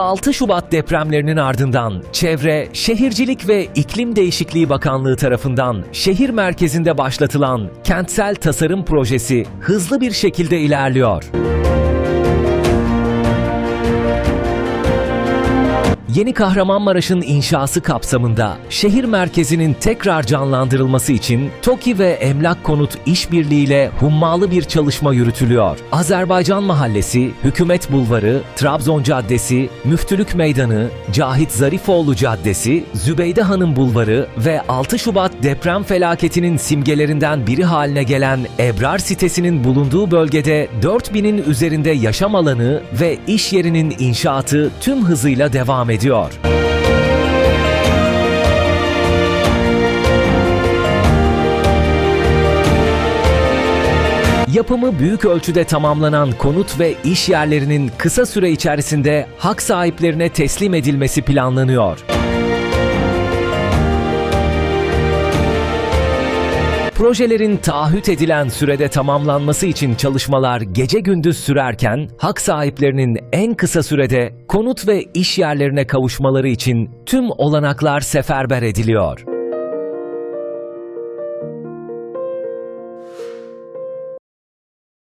6 Şubat depremlerinin ardından Çevre, Şehircilik ve İklim Değişikliği Bakanlığı tarafından şehir merkezinde başlatılan kentsel tasarım projesi hızlı bir şekilde ilerliyor. Yeni Kahramanmaraş'ın inşası kapsamında şehir merkezinin tekrar canlandırılması için TOKİ ve Emlak Konut işbirliğiyle hummalı bir çalışma yürütülüyor. Azerbaycan Mahallesi, Hükümet Bulvarı, Trabzon Caddesi, Müftülük Meydanı, Cahit Zarifoğlu Caddesi, Zübeyde Hanım Bulvarı ve 6 Şubat deprem felaketinin simgelerinden biri haline gelen Ebrar sitesinin bulunduğu bölgede 4000'in üzerinde yaşam alanı ve iş yerinin inşaatı tüm hızıyla devam ediyor. Yapımı büyük ölçüde tamamlanan konut ve iş yerlerinin kısa süre içerisinde hak sahiplerine teslim edilmesi planlanıyor. Projelerin taahhüt edilen sürede tamamlanması için çalışmalar gece gündüz sürerken hak sahiplerinin en kısa sürede konut ve iş yerlerine kavuşmaları için tüm olanaklar seferber ediliyor.